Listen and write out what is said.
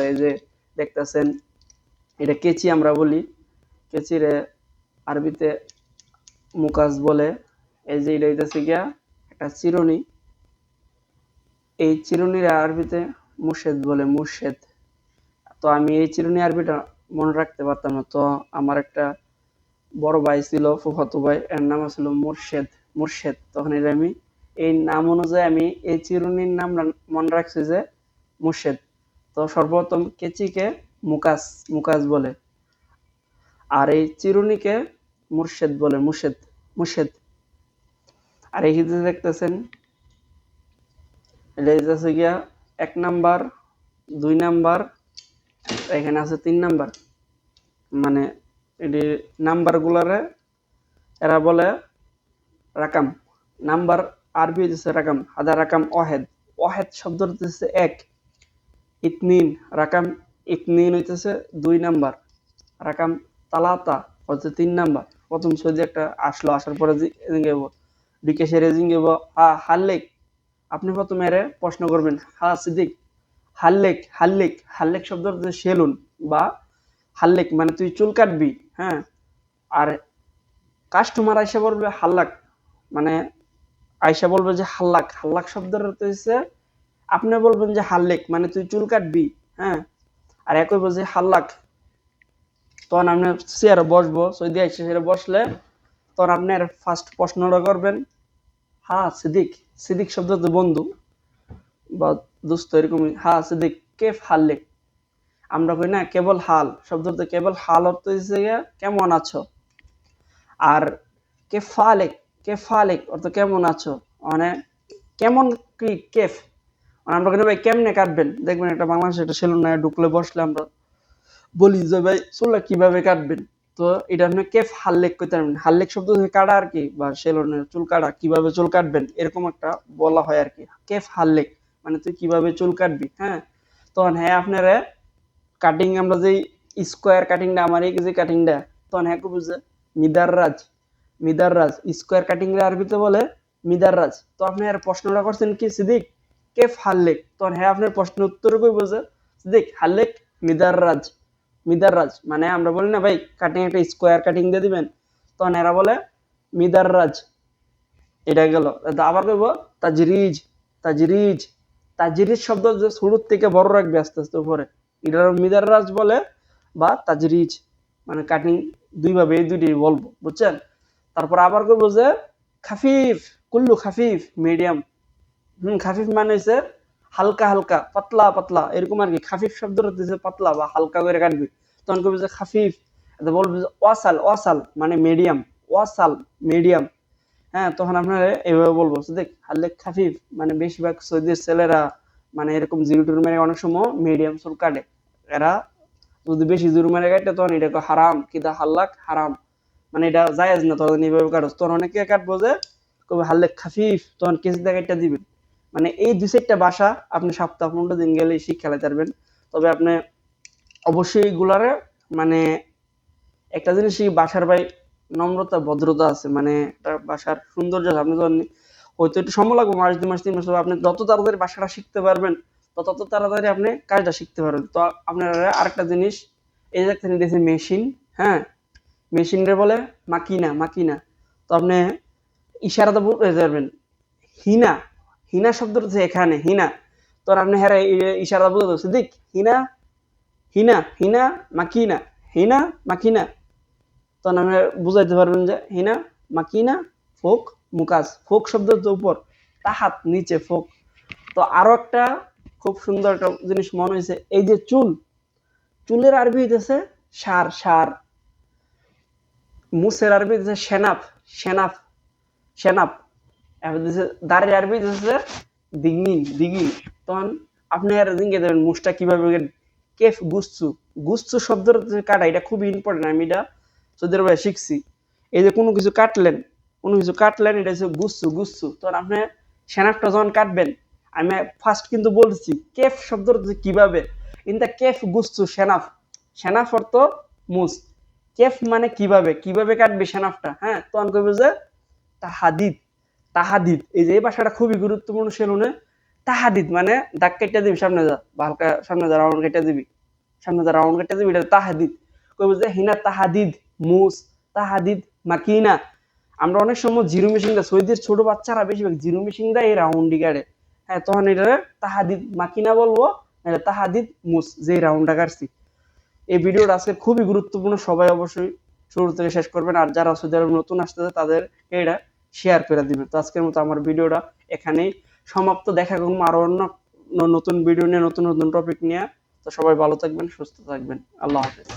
বলে এই যে দেখতেছেন, এটা কেচি আমরা বলি। কেচিরে আরবিতে মুকাস বলে। এই যে এটা হইতেছে গিয়া একটা চিরুনি। এই চিরুনির আরবিতে মুর্শেদ বলে, মুর্শেদ। তো আমি এই চিরুনি আরবিটা মনে রাখতে পারতাম না। তো আমার একটা বড় ভাই ছিল, ফুফাতো ভাই, এর নাম ছিল মুর্শেদ মুর্শেদ। তখন এটা আমি এই নাম অনুযায়ী আমি এই চিরুনির নাম মনে রাখছি যে মুর্শেদ। তো সর্বপ্রথম কেচিকে মুকাস মুকাস বলে। আর এই চিরুনিকে মুর্শেদ বলে, মুর্শেদ মুর্শেদ। আর এই যে দেখতেছেন, এটা গিয়া এক নাম্বার, দুই নাম্বার, এখানে আছে তিন নাম্বার। মানে এটি নাম্বার গুলারে এরা বলে রাকাম। নাম্বার আরবি হচ্ছে রাকাম হাদা রাকাম ওয়াহেদ। ওয়াহেদ শব্দ হচ্ছে এক। ইতনিন, রাকাম ইতনিন হইতেছে দুই নাম্বার। রাকাম তালাতা হচ্ছে তিন নাম্বার। প্রথম সৌদি একটা আসলো, আসার পরে জিঙ্গেব বিকেশে জিঙ্গেব হা, হাল্লেক। আপনি প্রথমে এরে প্রশ্ন করবেন, হা, সিদ্দিক, হাল্লেক হাল্লেক হাল্লেক শব্দ হচ্ছে সেলুন বা হাল্লেক মানে তুই চুল কাটবি হ্যাঁ? আর কাস্টমার আইসা বলবে হাল্লাক মানে আইসা বলবে যে হাল্লাক হাল্লাক শব্দের হচ্ছে আপনি বলবেন যে হাল্লেক মানে তুই চুল কাটবি হ্যাঁ? আর একই বলছে হাল্লাক, তখন আপনি চেয়ারে বসবো, সৌদি আইসা সেটা বসলে তখন আপনি ফার্স্ট প্রশ্নটা করবেন, হা সিদ্দিক সিদ্দিক শব্দ তো বন্ধু, বা দোস্ত এরকমই হ্যাঁ সিদ্দিক, কেফ হাল্লেক? আমরা কই না, কেবল হাল, শব্দ তো কেবল হাল অর্থ হচ্ছে কেমন আছো? আর কে ফালেক কে ফালেক অর্থ কেমন আছো? মানে কেমন কি কেফ? আমরা কিন্তু ভাই কেমনে কাটবেন? দেখবেন একটা বাংলাদেশে একটা সেলুন নাই ঢুকলে বসলে আমরা বলি যে, ভাই চুলটা কীভাবে কাটবেন? তো এটা আপনি কেফ হাল্লেক করতে পারবেন। হাল্লেক শব্দ কাটা আর কি, বা সেলুনের চুল কাটা, কীভাবে চুল কাটবেন, এরকম একটা বলা হয় আর কি। কেফ হাল্লেক মানে তুই কীভাবে চুল কাটবি হ্যাঁ? তখন হ্যাঁ আপনারা কাটিং আমরা যে স্কোয়ার কাটিংটা আমার এই যে কাটিংটা তখন হ্যাঁ বুঝে মিদার রাজ মিদার রাজ স্কোয়ার কাটিং আরবিতে বলে মিদার রাজ তো আপনি আর প্রশ্নটা করছেন কি সিদ্দিক? কেফ হাল্লেক তখন হ্যাঁ আপনার প্রশ্নের উত্তর কই বোঝে সিদ্দিক হাল্লেক মিদার রাজ। মিদার রাজ মানে আমরা বলি না ভাই কাটিং একটা স্কোয়ার কাটিং দিয়ে দিবেন। তখন এরা বলে, মিদার রাজ। এটা গেল। আবার কইব, তাজরিজ তাজরিজ। তাজরিজ শব্দ যে শুরুর থেকে বড় রাখবে আস্তে আস্তে উপরে। এটার মিদার রাজ বলে, বা তাজরিজ মানে কাটিং দুইভাবে, এই দুইটি বলব, বুঝছেন? তারপর আবার করব যে, খাফিফ, কুল্লু খাফিফ মিডিয়াম হুম, খাফিফ মানে হচ্ছে হালকা হালকা, পাতলা পাতলা। এরকম আর কি, খাফিফ শব্দ হচ্ছে পাতলা বা হালকা করে কাটবি। তখন করবি যে খাফিফ বলবি যে ওয়াসাল ওয়াসাল মানে মিডিয়াম, ওয়াসাল, মিডিয়াম। হ্যাঁ তখন আপনারা এইভাবে বলব দেখ হাল্লেক খাফিফ মানে বেশিরভাগ সৌদির ছেলেরা মানে এরকম জিরো টুর মেরে অনেক সময় মিডিয়াম চুল কাটে। এরা যদি বেশি জোর মেরে কাটে, তখন এটা হারাম, কিদা হাল্লাক, হারাম। মানে এটা জায়েজ না, তখন এইভাবে কাটস। তখন অনেকে কাটবো যে কবে হাল্লেক খাফিফ, তখন কেসিদা কাটটা দিবেন মানে এই দুই চারটা ভাষা আপনি সপ্তাহ পনেরো দিন গেলে শিক্ষা পারবেন তবে আপনি অবশ্যই এগুলারে মানে একটা জিনিস এই বাসার ভাই নম্রতা, ভদ্রতা আছে মানে একটা বাসার সৌন্দর্য আপনি যখন হয়তো একটু সময় লাগবে, মাস, দুই মাস, তিন মাস আপনি যত তাড়াতাড়ি বাসাটা শিখতে পারবেন, তত তাড়াতাড়ি আপনি কাজটা শিখতে পারবেন। তো আপনারা আরেকটা জিনিস, এই একটা দিয়েছে মেশিন হ্যাঁ? মেশিনরে বলে মাকিনা মাকিনা। তো আপনি ইশারাতে বুঝতে পারবেন, হিনা হিনা শব্দ হচ্ছে এখানে, হিনা। তো আপনি হ্যাঁ ইশারা বুঝতে পারছেন দেখ, হিনা হিনা হিনা, মাকিনা। হিনা, মাকিনা। তখন আপনি বুঝাইতে পারবেন যে হিনা, মাকিনা, ফোক মুকাস ফোক শব্দের যে উপর তাহাত নিচে ফোক। তো আরও একটা খুব সুন্দর একটা জিনিস মনে হয়েছে, এই যে চুল। চুলের আরবি হইতেছে সার সার। মুসের আরবি হইতেছে সেনাফ সেনাফ সেনাপ দাঁড়ের আরবি হইতেছে দিগিন দিগিন তখন আপনি আর দিনকে দেবেন মুসটা কীভাবে কেফ গুচ্ছু। গুচ্ছু শব্দের কাটা, এটা খুবই ইম্পর্টেন্ট আমি এটা সৌদি আরবে শিখছি। এই যে কোনো কিছু কাটলেন, কোনো কিছু কাটলেন, এটা হচ্ছে গুচ্ছু গুচ্ছু। তখন আপনি সেনাপটা যখন কাটবেন, আমি ফার্স্ট কিন্তু বলছি, কেফ শব্দ কীভাবে? In the কেফ গুচ্ছু, সেনাফ। সেনাফ অর্থ মুস কেফ মানে কীভাবে? কীভাবে কাটবে সেনাফটা? হ্যাঁ তখন কইবে যে তাহাদিদ। তাহাদিদ। এই যে এই ভাষাটা খুবই গুরুত্বপূর্ণ সেলুনে। তাহাদিদ মানে দাগ কেটে দিবি, সামনে যা হালকা সামনে যা, রাউন্ড কেটে দিবি। সামনে যা, রাউন্ড কেটে দিবি, এটা তাহাদিদ। কইব যে হিনা তাহাদিদ, মুস, তাহাদিদ, মাকিনা। আমরা অনেক সময় জিরো মেশিন দেয় সৌদির ছোট বাচ্চারা বেশিরভাগ জিরো মেশিন দা এই রাউন্ডি গাড়ে হ্যাঁ তখন এটা তাহাদিদ, মাকিনা বলব, নাহলে তাহাদিদ, মুস যে রাউন্ডটা কাটছি। এই ভিডিওটা আজকে খুবই গুরুত্বপূর্ণ, সবাই অবশ্যই শুরু থেকে শেষ করবেন। আর যারা সৌদি আরব নতুন আসতেছে, তাদেরকে এটা শেয়ার করে দিবেন তো আজকের মতো আমার ভিডিওটা এখানেই সমাপ্ত। দেখা করব আরও অন্য নতুন ভিডিও নিয়ে, নতুন নতুন টপিক নিয়ে। তো সবাই ভালো থাকবেন, সুস্থ থাকবেন। আল্লাহ হাফেজ।